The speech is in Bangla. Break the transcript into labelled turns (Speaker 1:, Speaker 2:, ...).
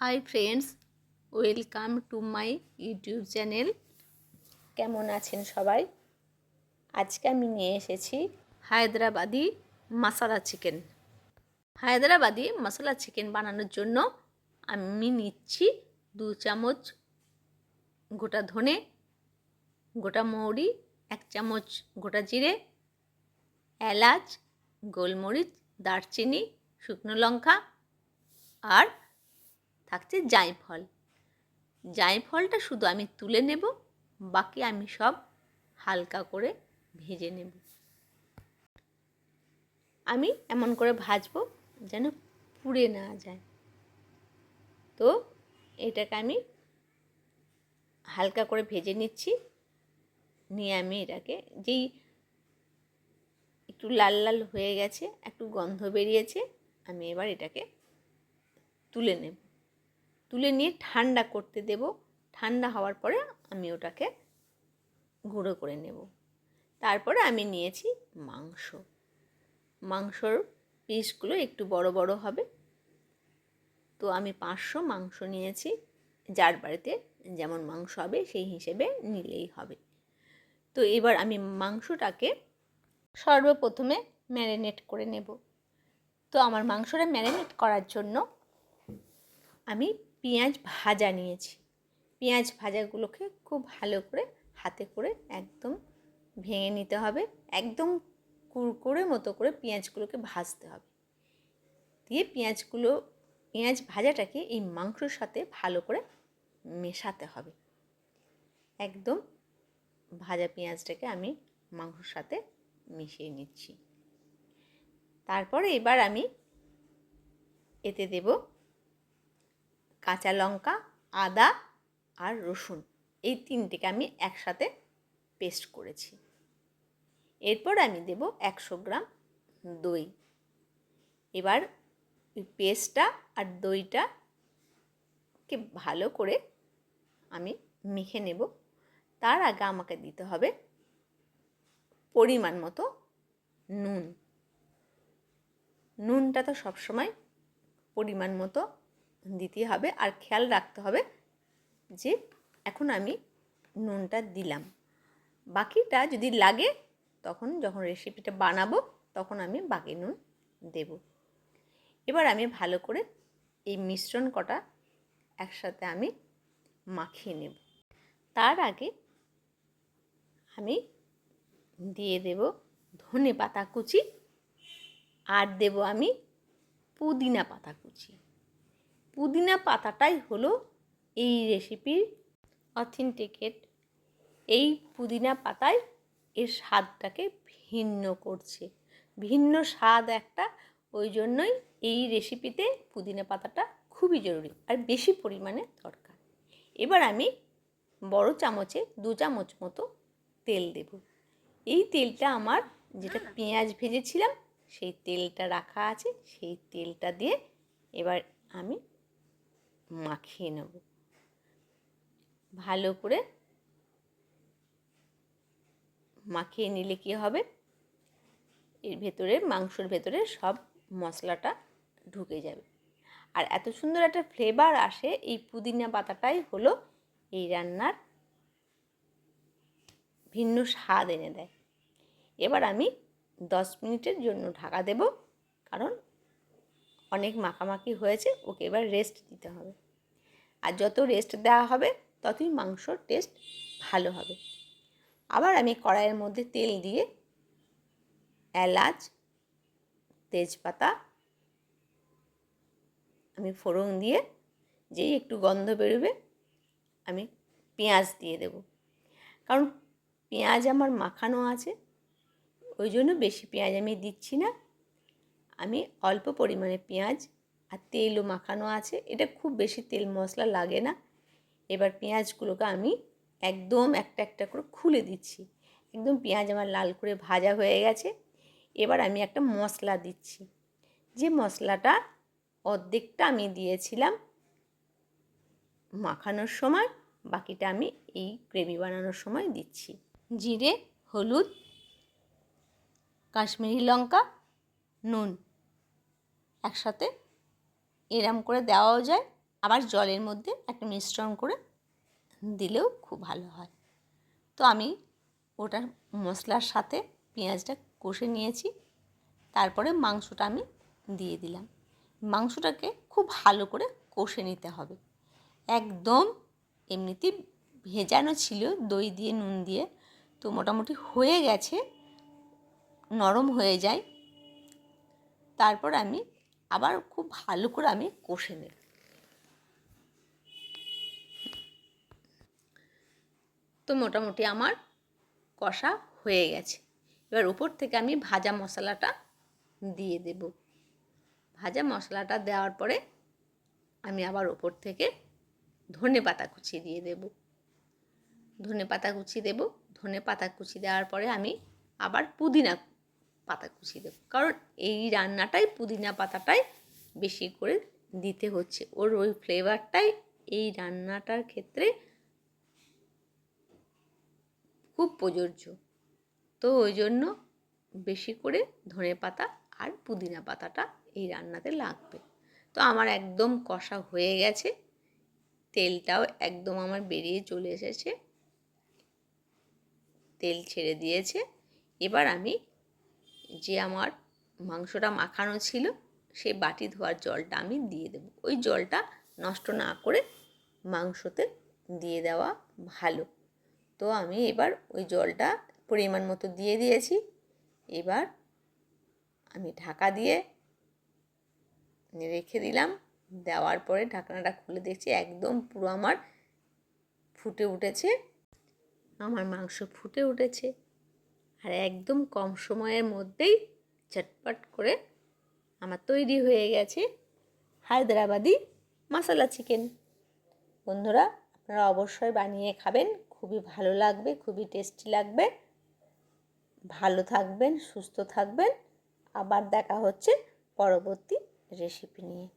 Speaker 1: Hi friends welcome to my YouTube channel কেমন আছেন সবাই? আজকে আমি নিয়ে এসেছি হায়দ্রাবাদি মশলা চিকেন। হায়দ্রাবাদি মশলা চিকেন বানানোর জন্য আমি নিচ্ছি দু চামচ গোটা ধনে, গোটা মৌরি, এক চামচ গোটা জিরে, এলাচ, গোলমরিচ, দারচিনি, শুকনো লঙ্কা আর থাকছে জায়ফল জায়ফলটা শুধু আমি তুলে নেব, বাকি আমি সব হালকা করে ভেজে নেব। আমি এমন করে ভাজবো যেন পুড়ে না যায়। তো এটাকে আমি হালকা করে ভেজে নিচ্ছি। নিয়ে আমি এটাকে যেই একটু লাল লাল হয়ে গেছে, একটু গন্ধ বেরিয়েছে, আমি এবার এটাকে তুলে নেব। তুলে নিয়ে ঠান্ডা করতে দেব। ঠান্ডা হওয়ার পরে আমি ওটাকে গুঁড়ো করে নেব। তারপরে আমি নিয়েছি মাংস। মাংসর পিসগুলো একটু বড় বড় হবে। তো আমি পাঁচশো মাংস নিয়েছি। যার বাড়িতে যেমন মাংস হবে, সেই হিসেবে নিলেই হবে। তো এবার আমি মাংসটাকে সর্বপ্রথমে ম্যারিনেট করে নেব। তো আমার মাংসটা ম্যারিনেট করার জন্য আমি পেঁয়াজ ভাজা নিয়েছি। পেঁয়াজ ভাজাগুলোকে খুব ভালো করে হাতে করে একদম ভেঙে নিতে হবে। একদম কুরকুরে মতো করে পেঁয়াজগুলোকে ভাজতে হবে। দিয়ে পেঁয়াজগুলো, পেঁয়াজ ভাজাটাকে এই মাংসর সাথে ভালো করে মেশাতে হবে। একদম ভাজা পেঁয়াজটাকে আমি মাংসর সাথে মিশিয়ে নিচ্ছি। তারপরে এবার আমি এতে দেব কাঁচা লঙ্কা, আদা আর রসুন এই তিনটেকে আমি একসাথে পেস্ট করেছি। এরপর আমি দেব একশো গ্রাম দই। এবার পেস্টটা আর দইটাকে ভালো করে আমি মেখে নেব। তার আগে আমাকে দিতে হবে পরিমাণ মতো নুন। নুনটা তো সবসময় পরিমাণ মতো দিতে হবে। আর খেয়াল রাখতে হবে যে এখন আমি নুনটা দিলাম। বাকিটা যদি লাগে, তখন যখন রেসিপিটা বানাবো, তখন আমি বাকি নুন দেব। এবার আমি ভালো করে এই মিশ্রণ কটা একসাথে আমি মাখিয়ে নেব। তার আগে আমি দিয়ে দেব ধনে পাতা কুচি, আর দেব আমি পুদিনা পাতা কুচি। পুদিনা পাতাটাই হলো এই রেসিপির অথেন্টিকেট এই পুদিনা পাতায় এর স্বাদটাকে ভিন্ন করছে। ভিন্ন স্বাদ একটা, ওই জন্যই এই রেসিপিতে পুদিনা পাতাটা খুবই জরুরি আর বেশি পরিমাণে দরকার। এবার আমি বড় চামচে দু চামচ মতো তেল দেব। এই তেলটা আমার যেটা পেঁয়াজ ভেজেছিলাম, সেই তেলটা রাখা আছে, সেই তেলটা দিয়ে এবার আমি মাখিয়ে নেব। ভালো করে মাখিয়ে নিলে কী হবে? এর ভেতরে, মাংসর ভেতরে সব মশলাটা ঢুকে যাবে। আর এত সুন্দর একটা ফ্লেভার আসে এই পুদিনা পাতাটাই হলো এই রান্নার ভিন্ন স্বাদ এনে দেয়। এবার আমি দশ মিনিটের জন্য ঢাকা দেব, কারণ অনেক মাখামাখি হয়েছে, ওকে এবার রেস্ট দিতে হবে। আর যত রেস্ট দেওয়া হবে, ততই মাংসর টেস্ট ভালো হবে। আবার আমি কড়াইয়ের মধ্যে তেল দিয়ে এলাচ, তেজপাতা, আমি ফোড়ন দিয়ে যেই একটু গন্ধ বেরোবে, আমি পেঁয়াজ দিয়ে দেব। কারণ পেঁয়াজ আমার মাখানো আছে, ওই জন্য বেশি পেঁয়াজ আমি দিচ্ছি না। আমি অল্প পরিমাণে পেঁয়াজ আর তেলও মাখানো আছে। এটা খুব বেশি তেল মশলা লাগে না। এবার পেঁয়াজগুলোকে আমি একদম একটা একটা করে খুলে দিচ্ছি। একদম পেঁয়াজ আমার লাল করে ভাজা হয়ে গেছে। এবার আমি একটা মশলা দিচ্ছি। যে মশলাটা অর্ধেকটা আমি দিয়েছিলাম মাখানোর সময়, বাকিটা আমি এই গ্রেভি বানানোর সময় দিচ্ছি। জিরে, হলুদ, কাশ্মীরি লঙ্কা, নুন। একসাথে এরম করে দেওয়াও যায়। আবার জলের মধ্যে একটা মিশ্রণ করে দিলেও খুব ভালো হয়। তো আমি ওটার মশলার সাথে পেঁয়াজটা কষে নিয়েছি। তারপরে মাংসটা আমি দিয়ে দিলাম। মাংসটাকে খুব ভালো করে কষে নিতে হবে। একদম এমনিতে ভেজানো ছিল, দই দিয়ে, নুন দিয়ে। তো মোটামুটি হয়ে গেছে, নরম হয়ে যায়। তারপর আমি আবার খুব ভালো করে আমি কষে নেব। তো মোটামুটি আমার কষা হয়ে গেছে। এবার উপর থেকে আমি ভাজা মশলাটা দিয়ে দেব। ভাজা মশলাটা দেওয়ার পরে আমি আবার ওপর থেকে ধনে পাতা কুচি দিয়ে দেব। ধনে পাতা কুচি দেব। ধনে পাতা কুচি দেওয়ার পরে আমি আবার পুদিনা পাতা কুচিয়ে দেবো। কারণ এই রান্নাটাই, পুদিনা পাতাটাই বেশি করে দিতে হচ্ছে। ওর ওই ফ্লেভারটাই এই রান্নাটার ক্ষেত্রে খুব প্রযোজ্য। তো ওই জন্য বেশি করে ধনে পাতা আর পুদিনা পাতাটা এই রান্নাতে লাগবে। তো আমার একদম কষা হয়ে গেছে। তেলটাও একদম আমার বেরিয়ে চলে এসেছে। তেল ছেড়ে দিয়েছে। এবার আমি যে আমার মাংসটা মাখানো ছিল, সেই বাটি ধোয়ার জলটা আমি দিয়ে দেবো। ওই জলটা নষ্ট না করে মাংসতে দিয়ে দেওয়া ভালো। তো আমি এবার ওই জলটা পরিমাণ মতো দিয়ে দিয়েছি। এবার আমি ঢাকা দিয়ে রেখে দিলাম। দেওয়ার পরে ঢাকনাটা খুলে দেখছি একদম পুরো আমার ফুটে উঠেছে। আমার মাংস ফুটে উঠেছে। আর একদম কম সময়ের মধ্যেই চটপট করে আমার তৈরি হয়ে গেছে হায়দ্রাবাদি মশলা চিকেন। বন্ধুরা, আপনারা অবশ্যই বানিয়ে খাবেন, খুবই ভালো লাগবে, খুবই টেস্টি লাগবে। ভালো থাকবেন, সুস্থ থাকবেন। আবার দেখা হচ্ছে পরবর্তী রেসিপি নিয়ে।